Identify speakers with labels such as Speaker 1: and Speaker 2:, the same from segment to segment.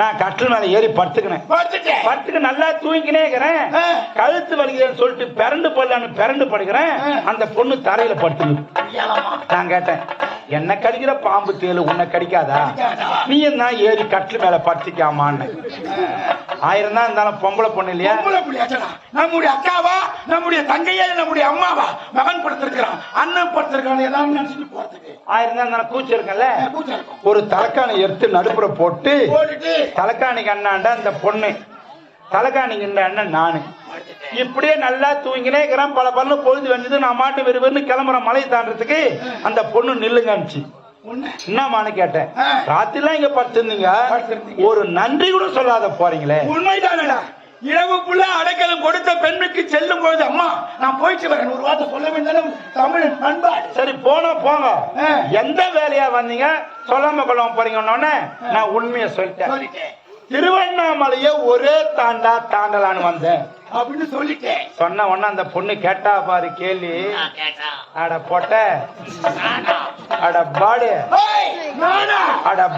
Speaker 1: நான் கட்டில் மேல ஏறி படுத்துக்கினேன். படுத்துக்கு நல்லா தூங்கினே இருக்கிறேன். கழுத்து வலிக்குதுன்னு சொல்லிட்டு பிறண்டு போடலான்னு பிறண்டு படுக்கிறேன். அந்த பொண்ணு தரையில படுத்துக்குது.
Speaker 2: ஏலமா
Speaker 1: நான் கேட்டேன் என்ன கடிக்கிற? பாம்பு தேலு. உன்னை கடிக்காதா? நீ என்ன ஏறி கட்டில் மேல படுத்திக்காமான்னு? ஆயிரம் தான் இருந்தாலும் பொம்பளை பொண்ணு இல்லையா?
Speaker 2: நம்முடைய அக்காவா? நம்முடைய தங்கையா? நம்முடைய அம்மாவா? மகன் படுத்திருக்கிறான் அண்ணன் படுத்திருக்கான் ஏதாவது நினைச்சிட்டு போறதுக்கு.
Speaker 1: ஆயிரம் தான் இருந்தாலும் கூச்சி இருக்கல
Speaker 2: கூச்சம் இருக்கும்.
Speaker 1: ஒரு தலைக்காணி எடுத்து நடுப்புற போட்டு தலைக்காணிக்கு அண்ணாண்ட அந்த பொண்ணு. தலைக்காணிக்கு அண்ணன் நானு. இப்படியே நல்லா தூங்கினே இருக்கிறான் பல பல்ல பொழுது வந்தது நான் மாட்டு வெறுவென்னு கிளம்புறேன் மலை தாண்டறதுக்கு அந்த பொண்ணு நில்லுங்க அனுப்பிச்சு கேட்டேன்.
Speaker 2: ஆ.
Speaker 1: ராத்திரிலாம் இங்க படுத்திருந்தீங்க. ஒரு நன்றி கூட சொல்லாத போறீங்களே.
Speaker 2: உண்மைதானடா. இரவு புள்ள அடைக்கலம் கொடுத்த பெண்ணுக்கு செல்லும் பொழுது அம்மா நான் போயிட்டு வரேன். ஒரு வார்த்தை சொல்ல வேண்டாம். தமிழன் பண்பாடு.
Speaker 1: சரி போனா போங்க. எந்த வேலையா வந்தீங்க? சொல்லாம கொள்ளாம போறீங்கன்னு நான் உண்மையை சொல்லிட்டேன்.
Speaker 2: சொல்லிட்டேன்.
Speaker 1: திருவண்ணாமலைய ஒரே தாண்டா தாண்டலான்னு வந்தேன்.
Speaker 2: அப்படின்னு சொல்லிட்டேன்
Speaker 1: சொன்ன உடனே அந்த பொண்ணு கேட்டா பாரு கேள்வி அட பொட்ட. அட பாடு? அட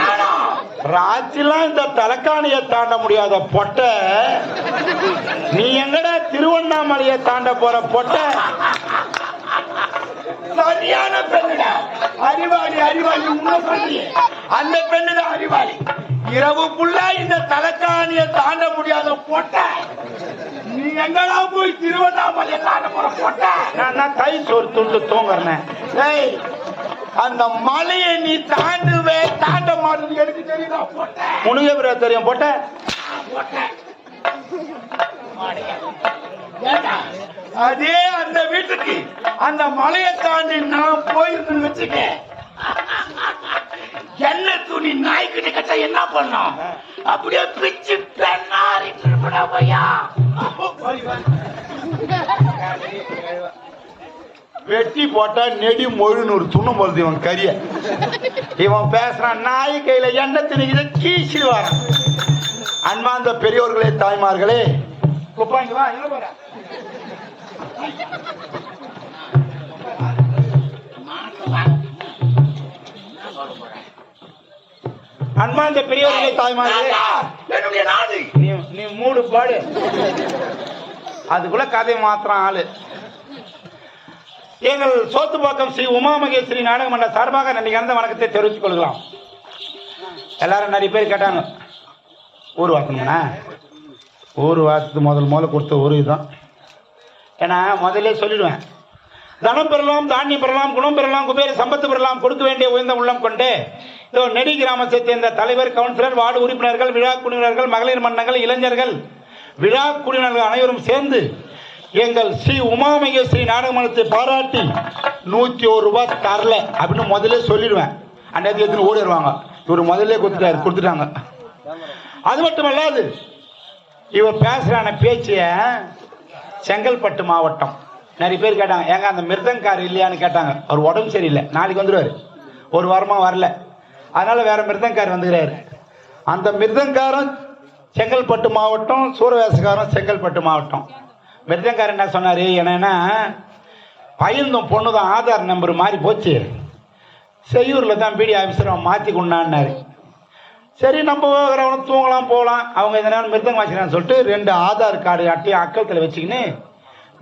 Speaker 2: நானா?
Speaker 1: ராத்திரிலாம் இந்த தலைக்காணிய தாண்ட முடியாத பொட்ட. நீ எங்கடா திருவண்ணாமலைய தாண்ட போற பொட்ட?
Speaker 2: சரியான பெண்ணுடா. அறிவாளி அறிவாளி உண்மை சொல்றியே. அந்த பெண்ணுதான் அறிவாளி. இரவு புள்ள இந்த தலைக்காணிய தாண்ட முடியாத பொட்ட. நீ எங்கடா போய் திருவண்ணாமலை தாண்ட போற பொட்ட?
Speaker 1: நான் நான் கை சோறு துண்டு தூங்குறேன்.
Speaker 2: ஏய், அந்த மலையை நீ தாண்டுவே தாண்ட மாட்டேன்னு எனக்கு தெரியுதா பொட்ட?
Speaker 1: உனக்கு எப்படி தெரியும்? பொட்ட.
Speaker 2: அதே அந்த வீட்டுக்கு அந்த மலையை தாண்டி நான் போயிருந்தேன்னு வச்சுக்க. என்ன துணி நாய்க்கிட்ட கட்ட என்ன பண்ணும்? அப்படியே பிச்சு பெண்ணாரி
Speaker 1: வெட்டி போட்டா நெடி மொழின்னு ஒரு துண்ணும் போடுது இவன் கரிய. இவன் பேசுறான் நாய் கையில எண்ணெய் திணிக்கிற கீசி வரான். அன்பார்ந்த பெரியோர்களே தாய்மார்களே
Speaker 2: குப்பாங்க வா
Speaker 1: அன்பார்ந்த பெரியோர்களே தாய்மார்களே.
Speaker 2: என்னுடைய நாடு.
Speaker 1: நீ நீ மூடு பாடு. அதுக்குள்ள கதை மாத்திரம் ஆளு. எங்கள் சோத்துப்பாக்கம் ஸ்ரீ உமா மகேஸ்வரி நாடக மன்ற சார்பாக நன்றி கலந்த வணக்கத்தை தெரிவித்துக் கொள்கிறோம். எல்லாரும் நிறைய பேர் கேட்டாங்க ஊர் வாக்கணும்னா ஊர் வாக்கு முதல் முதல்ல கொடுத்த ஊர் இதுதான். ஏன்னா முதல்ல சொல்லிடுவேன். தனம் பெறலாம் தானியம் பெறலாம் குணம் பெறலாம் குபேர சம்பத்து பெறலாம் கொடுக்க வேண்டிய உயர்ந்த உள்ளம் கொண்டு நெடி கிராமத்தை சேர்ந்த தலைவர் கவுன்சிலர் வார்டு உறுப்பினர்கள் விழா குழுவினர்கள் மகளிர் மன்னங்கள் இளைஞர்கள் விழா குழுவினர்கள் அனைவரும் சேர்ந்து எங்கள் ஸ்ரீ உமாமகேஸ்வரி நாடகமனத்தை பாராட்டி நூற்றி ஒரு ரூபாய் தரல அப்படின்னு முதல்ல சொல்லிடுவேன். அன்னைக்கு எடுத்துன்னு ஓடிடுவாங்க இவர் முதல்ல கொடுத்துட்டாரு கொடுத்துட்டாங்க. அது மட்டும் அல்லாது இவர் பேசுகிறான பேச்சிய செங்கல்பட்டு மாவட்டம். நிறைய பேர் கேட்டாங்க ஏங்க அந்த மிருதங்கார் இல்லையான்னு கேட்டாங்க. அவர் உடம்பு சரியில்லை. நாளைக்கு வந்துடுவார் ஒரு வாரமாக வரல. அதனால வேற மிருதங்கார் வந்துக்கிறாரு அந்த மிருதங்காரம் செங்கல்பட்டு மாவட்டம் சூரவேசக்காரம் செங்கல்பட்டு மாவட்டம். மிருதங்கார் என்ன சொன்னார்? என்னன்னா பயந்தும் பொண்ணு தான் ஆதார் நம்பர் மாறி போச்சு. செய்யூரில் தான் பிடி ஆஃபீஸர் அவன் மாற்றி கொண்டான்னாரு சரி நம்ம அவனை தூங்கலாம் போகலாம். அவங்க எதனால மிருதங்க வாசிக்கிறான்னு சொல்லிட்டு ரெண்டு ஆதார் கார்டு அட்டையும் அக்கலத்தில் வச்சுக்கின்னு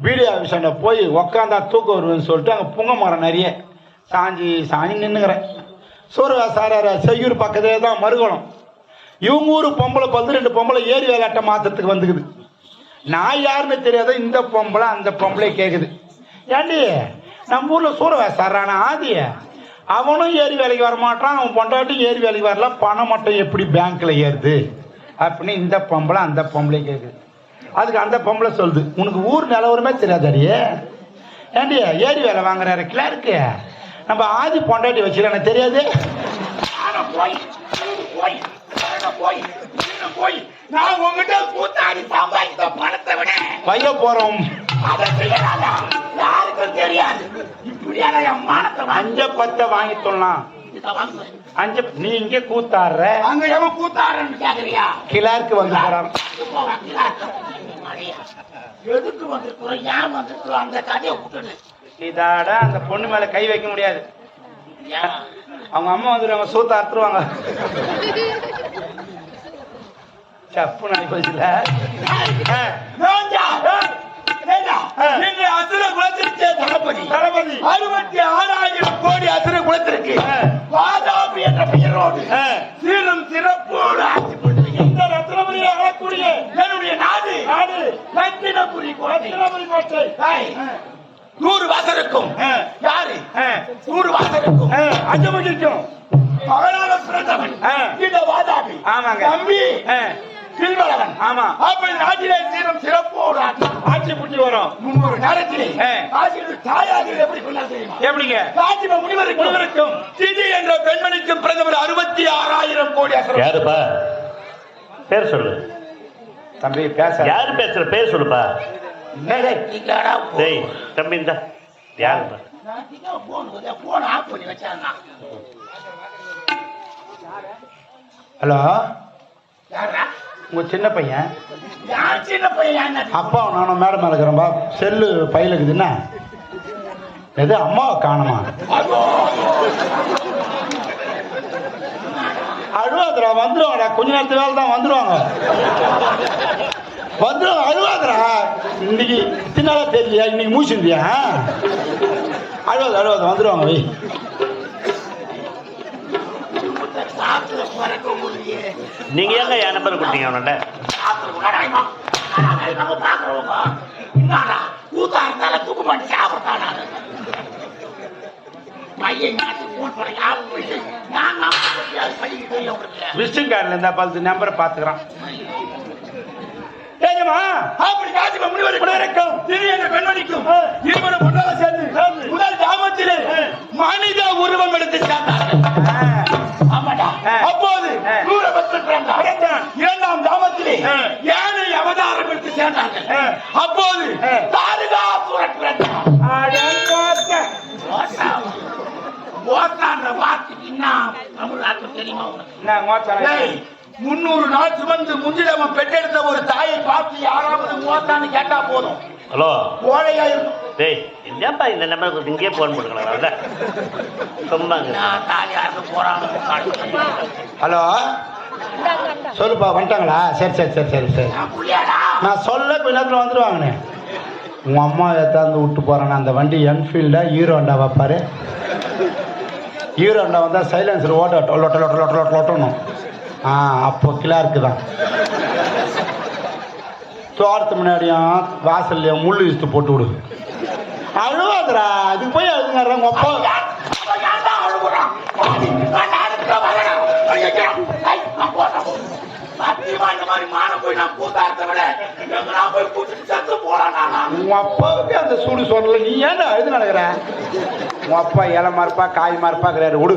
Speaker 1: பிடி ஆஃபீஸாண்ட போய் உக்காந்தா தூக்கம் வருவேன்னு சொல்லிட்டு அங்கே புங்க மரம் நிறைய. சாஞ்சி சாஞ்சி நின்றுக்கிறேன் சூரவாசாரார செய்யூர் பக்கத்திலே தான் மறுகணம். இவங்க ஊர் பொம்பளை பந்து ரெண்டு பொம்பளை ஏரி வேலாட்டை மாத்திரத்துக்கு வந்துக்குது. நான் யாருன்னு தெரியாத இந்த பொம்பளை அந்த பொம்பளை கேட்குது ஏண்டி? நம்ம ஊரில் சூரவாசாரான ஆதிய அவனும் ஏரி வேலைக்கு வரமாட்டான் அவன் பொண்டாட்டி ஏரி வேலைக்கு வரல. பணம் மட்டும் எப்படி பேங்க்கில் ஏறுது? அப்படின்னு இந்த பொம்பளை அந்த பொம்பளை கேட்குது அதுக்கு அந்த பொம்பளை சொல்லுது. உனக்கு ஊர் நிலவரமே தெரியாதாடியே? ஏண்டி ஏரி வேலை வாங்குறாரு கிளாருக்கு. நம்ம ஆதி பொண்டாட்டி வச்சுல எனக்கு தெரியாது.
Speaker 2: போய் போய் போய் போய் நான் உங்ககிட்ட கூத்தாடி சம்பாதித்த பணத்தை விட.
Speaker 1: பைய போறோம்.
Speaker 2: அதை செய்யலாம்டா யாருக்கும் தெரியாது. இப்படியான என் மானத்தை
Speaker 1: அஞ்ச பத்தை வாங்கி. சொல்லலாம். அஞ்சு நீ இங்கே கூத்தாடுற.
Speaker 2: அங்க எவன் கூத்தாடுன்னு கேக்குறியா?
Speaker 1: கிளாருக்கு வந்து போறான்.
Speaker 2: எதுக்கு வந்திருக்கிறோம் ஏன் வந்திருக்கிறோம் அந்த கதையை விட்டுடு.
Speaker 1: இதாட அந்த பொண்ணு மேல கை வைக்க முடியாது.
Speaker 2: ஏன்?
Speaker 1: அவங்க அம்மா வந்துடுவாங்க சூத்த அறுத்துருவாங்க. சப்பு நாய் போச்சுல.
Speaker 2: அறுபத்தி ஆறாயிரம் கோடி அசுர குலத்திற்கு. வாதாபி என்ற பெயரோடு. சீரும் சிறப்போடு ஆட்சி புரிந்து
Speaker 1: இந்த ரத்னபுரியை ஆளக்கூடிய
Speaker 2: என்னுடைய நாடு.
Speaker 1: நாடு.
Speaker 2: ரத்தினபுரி கோட்டை.
Speaker 1: ரத்னபுரி கோட்டை.
Speaker 2: ஏய், நூறு வாசலுக்கும்
Speaker 1: ஆ.
Speaker 2: யாரு. நூறு வாசலுக்கும்
Speaker 1: ஆ, அஜமுடிக்கும்
Speaker 2: மகனாக பிறந்தவன். இந்த வாதாபி.
Speaker 1: ஆமாங்க.
Speaker 2: தம்பி.
Speaker 1: ஆ,
Speaker 2: பின்வளவன்
Speaker 1: ஆமா.
Speaker 2: அப்படி நாட்டிலே சீரும் சிறப்போடு ஆட்சி.
Speaker 1: புட்டி வரும்.
Speaker 2: முன்னொரு நேரத்திலே
Speaker 1: ஆ.
Speaker 2: ஆசிரியர் தாயார்கள் எப்படி தெரியுமா?
Speaker 1: எப்படிங்க?
Speaker 2: ராஜிவ முனிவருக்கும்.
Speaker 1: முனிவருக்கும்.
Speaker 2: என்ற பெண்மணிக்கும் பிரதமர் அறுபத்தி ஆறாயிரம் கோடி
Speaker 3: யாருப்பா? பேர் சொல்லு.
Speaker 1: தம்பி பேச.
Speaker 3: யாரு பேசுற? பேர் சொல்லுப்பா. தம்பி இந்த.
Speaker 2: வச்சாங்க
Speaker 1: ஹலோ?
Speaker 2: யாரா
Speaker 1: உங்க சின்ன பையன்?
Speaker 2: யார் சின்ன பையன்? என்ன
Speaker 1: அப்பா நானும் மேடம் மேல இருக்கிறோம்பா செல்லு பையில இருக்குதுன்னா எது அம்மாவை காணுமா?
Speaker 2: அதோ
Speaker 1: அழுவாதுடா வந்துருவாங்கடா கொஞ்ச நேரத்து வேலை தான் வந்துருவாங்க. வந்துருவாங்க அழுவாதுடா. இன்னைக்கு தின்னால தெரியலையா இன்னைக்கு மூச்சிருந்தியா? அழுவாது அழுவாது வந்துருவாங்க வை.
Speaker 3: நீங்க ஏங்க என் நம்பர் கொடுத்தீங்க
Speaker 1: விசிட்டிங் கார்டில் இருந்தா பார்த்து நம்பரை பார்த்துக்கிறான் ஏஜமா
Speaker 2: அப்படி காசிம முனிவர்
Speaker 1: முனிவருக்கும்
Speaker 2: திரு என்ற பெண்மணிக்கும்
Speaker 1: ஆ.
Speaker 2: இருவரும் ஒன்றாக சேர்ந்து முதல் தாமத்திலே மனித உருவம் எடுத்து ஆமாடா. அப்போது. இரண்டாம்
Speaker 1: ஆ.
Speaker 2: யானை அவதாரம் எடுத்து சேர்ந்தார்கள்.
Speaker 1: ஆ.
Speaker 2: அப்போது. தாரகாசுரன் பிறந்தான் ஓத்தான்ற வார்த்தைக்கு என்ன தமிழ்நாட்டில் தெரியுமா உனக்கு? முன்னூறு நாள் சுமந்து முஞ்சிலவன் பெற்றெடுத்த ஒரு தாயை பார்த்து யாராவது ஓத்தான்னு கேட்டா போதும்.
Speaker 3: ஹலோ.
Speaker 2: கோழையா இருக்கும்.
Speaker 3: டேய் என்னப்பா இந்த நம்பர் கொடுத்து இங்கேயே ஃபோன் போட்டுக்கலாம் அதான் சும்மாங்க
Speaker 1: ஹலோ. சொல்லுப்பா வந்துட்டாங்களா? சரி சரி சரி சரி சரி.
Speaker 2: நான்
Speaker 1: சொல்ல கொஞ்ச நேரத்தில் வந்துடுவாங்கண்ணே உன் அம்மா எத்தாந்து விட்டு போகிறேன் அந்த வண்டி என்ஃபீல்டா ஹீரோ ஹண்டா வைப்பாரு. ஹீரோ ஹண்டா வந்தால் சைலன்சர் ஓட்ட லொட்ட லொட்ட லொட்ட லொட்ட லொட்ட லொட்டணும் ஆ அப்போ கிளார்க்கு தான். தோட்டத்து முன்னாடியும் வாசல்லையும் முள் இழுத்து போட்டு விடு. அழுவாதுடா அதுக்கு போய் அழுதுங்க உங்க அப்பா.
Speaker 2: போய்
Speaker 1: அப்பாவுக்கு அந்த சூடு சொல்லல நீ ஏன்டா அழுது நடக்கிற? உன் அப்பா இலை மறுப்பா காய் மறுப்பாக்குறாரு விடு.